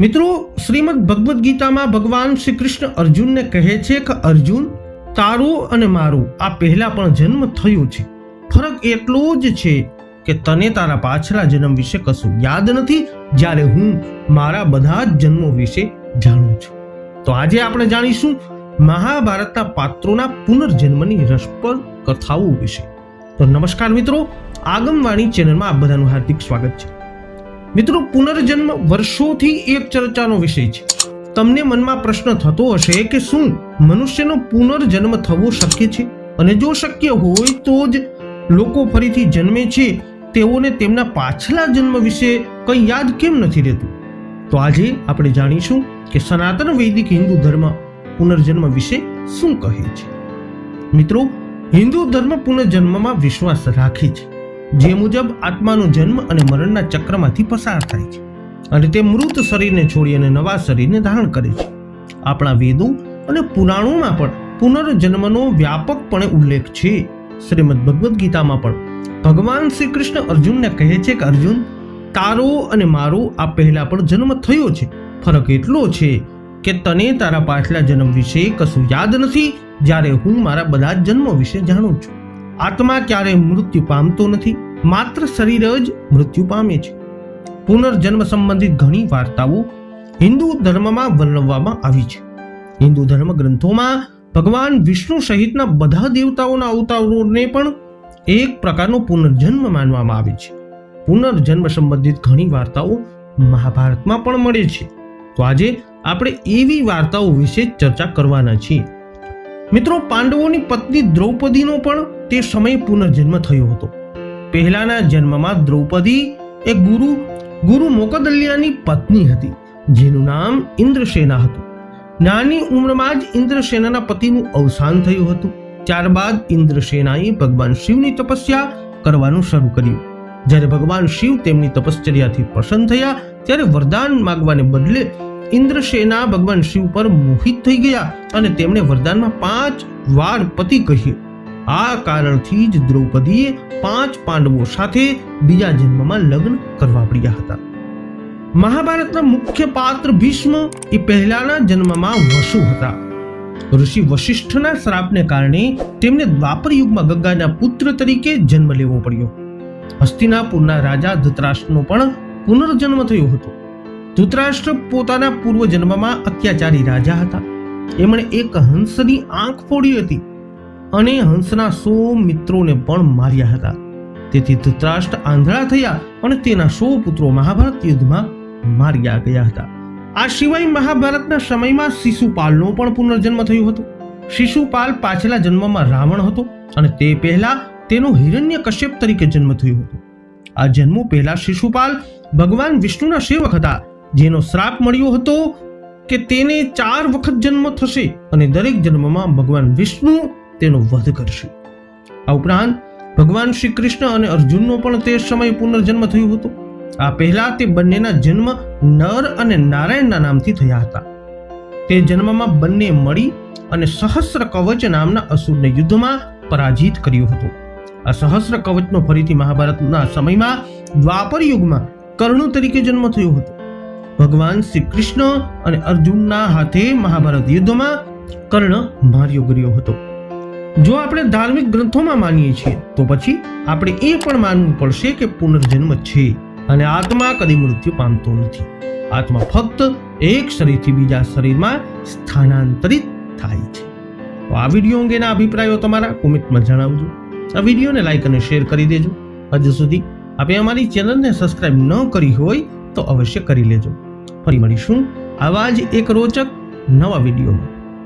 મિત્રો, શ્રીમદ ભગવદ્ ગીતામાં ભગવાન શ્રી કૃષ્ણ અર્જુનને કહે છે કે, અર્જુન, તારો અને મારો, આ પહેલા પણ જન્મ થયો છે. ફરક એટલો જ છે કે તને તારા પાછલા જન્મ વિશે કશું યાદ નથી, જ્યારે હું મારા બધા જ જન્મો વિશે જાણું છું. તો આજે આપણે જાણીશું મહાભારતના પાત્રોના પુનર્જન્મની રસપ્રદ કથાઓ વિશે. તો નમસ્કાર મિત્રો, આગમવાણી ચેનલમાં આપ બધાનું હાર્દિક સ્વાગત છે. મિત્રો, પુનર્જન્મ વર્ષોથી એક ચર્ચાનો વિષય છે. તમને મનમાં પ્રશ્ન થતો હશે કે શું મનુષ્યનો પુનર્જન્મ થવો શક્ય છે? અને જો શક્ય હોય તો જ લોકો ફરીથી જન્મે છે. તેઓને તેમના પાછલા જન્મ વિશે કંઈ યાદ કેમ નથી રહેતું? તો આજે આપણે જાણીશું કે સનાતન વૈદિક હિન્દુ ધર્મ પુનર્જન્મ વિશે શું કહે છે. મિત્રો, હિન્દુ ધર્મ પુનર્જન્મમાં વિશ્વાસ રાખે છે. જે મુજબ આત્માનો જન્મ અને મરણના ચક્રમાંથી પસાર થાય છે અને તે મૃત શરીરને છોડી અને નવા શરીરને ધારણ કરે છે. આપણા વેદો અને પુરાણોમાં પણ પુનર્જન્મનો વ્યાપકપણે ઉલ્લેખ છે. શ્રીમદ ભગવદ્ ગીતામાં પણ ભગવાન શ્રી કૃષ્ણ અર્જુનને કહે છે કે અર્જુન, તારો અને મારો આ પહેલા પણ જન્મ થયો છે. ફરક એટલો છે કે તને તારા પાછલા જન્મ વિશે કશું યાદ નથી, જ્યારે હું મારા બધા જ જન્મો વિશે જાણું છું. આત્મા ક્યારેય મૃત્યુ પામતો નથી, માત્ર શરીર જ મૃત્યુ પામે છે. પુનર્જન્મ સંબંધિત ઘણી વાર્તાઓ હિન્દુ ધર્મમાં વર્ણવવામાં આવી છે. હિન્દુ ધર્મ ગ્રંથોમાં ભગવાન વિષ્ણુ સહિતના બધા દેવતાઓના અવતારોને પણ એક પ્રકારનો પુનર્જન્મ માનવામાં આવે છે. પુનર્જન્મ સંબંધિત ઘણી વાર્તાઓ મહાભારતમાં પણ મળે છે. તો આજે આપણે એવી વાર્તાઓ વિશે ચર્ચા કરવાના છીએ. મિત્રો, પાંડવોની પત્ની દ્રૌપદીનો પણ તે સમયે પુનર્જન્મ થયો હતો. પહેલાના જન્મમાં દ્રૌપદી એ ગુરુ ગુરુ મોકદલ્યાની પત્ની હતી, જેનું નામ ઇન્દ્રસેના હતું. નાની ઉંમરમાં જ ઇન્દ્રસેનાના પતિનું અવસાન થયું હતું. ત્યારબાદ ઇન્દ્રસેનાએ ભગવાન શિવની તપસ્યા કરવાનું શરૂ કર્યું. જ્યારે ભગવાન શિવ તેમની તપશ્ચર્યાથી પ્રસન્ન થયા, ત્યારે વરદાન માગવાને બદલે ઇન્દ્રસેના ભગવાન શિવ પર મોહિત થઈ ગયા અને તેમણે વરદાનમાં પાંચ વાર પતિ કહ્યું. આ કારણથી જ દ્રૌપદીએ પાંચ પાંડવો સાથે બીજા જન્મમાં લગ્ન કરવા પડ્યા હતા. મહાભારતના મુખ્ય પાત્ર ભીષ્મ એ પહેલાના જન્મમાં વસુ હતા. ઋષિ વશિષ્ઠના શ્રાપને કારણે તેમને દ્વાપર યુગમાં ગંગાના પુત્ર તરીકે જન્મ લેવો પડ્યો. હસ્તિનાપુરના રાજા ધૃતરાષ્ટ્રનો પણ પુનર્જન્મ થયો હતો. ધૃતરાષ્ટ્ર પોતાના પૂર્વ જન્મમાં અત્યાચારી રાજા હતા. એમણે એક હંસની આંખ ફોડી હતી. અને હંસના સો મિત્રોને પણ માર્યા હતા. તેથી ધૃતરાષ્ટ્ર આંધળા થયા અને તેના સો પુત્રો મહાભારત યુદ્ધમાં માર્યા ગયા હતા. આ સિવાય મહાભારતના સમયમાં શિશુપાલનો પણ પુનર્જન્મ થયો હતો. શિશુપાલ પાછલા જન્મમાં રાવણ હતો અને તે પહેલા તેનો હિરણ્ય કશ્યપ તરીકે જન્મ થયો હતો. આ જન્મો પહેલા શિશુપાલ ભગવાન વિષ્ણુના સેવક હતા, જેનો શ્રાપ મળ્યો હતો કે તેને ચાર વખત જન્મ થશે અને દરેક જન્મમાં ભગવાન વિષ્ણુ તેનો વધ કરશે. આ ઉપરાંત, ભગવાન શ્રી કૃષ્ણ અને અર્જુનનો પણ તે સમયે પુનર્જન્મ થયો હતો. આ પહેલા તે બંનેના જન્મ નર અને નારાયણના નામથી થયા હતા. તે જન્મમાં બંને મળી અને સહસ્ર કવચ નામના અસુરને યુદ્ધમાં પરાજિત કર્યો હતો. આ સહસ્ર કવચનો ફરીથી મહાભારતના સમયમાં દ્વાપર યુગમાં કર્ણ તરીકે જન્મ થયો હતો. ભગવાન શ્રી કૃષ્ણ અને અર્જુનના હાથે મહાભારત યુદ્ધમાં કર્ણ માર્યો ગયો હતો. જો આપણે ધાર્મિક ગ્રંથોમાં માનીએ છીએ, તો પછી આપણે એ પણ માનવું પડશે કે પુનર્જન્મ છે અને આત્મા કદી મૃત્યુ પામતો નથી. આત્મા ફક્ત એક શરીરથી બીજા શરીરમાં સ્થાનાંતરિત થાય છે. તો આ વીડિયો અંગેના અભિપ્રાયો તમારા કોમેન્ટમાં જણાવજો. આ વિડીયોને લાઈક અને શેર કરી દેજો. હજુ સુધી આપણે અમારી ચેનલને સબસ્ક્રાઇબ ન કરી હોય તો અવશ્ય કરી લેજો. ફરી મળીશું આવા જ એક રોચક નવા વિડીયોમાં.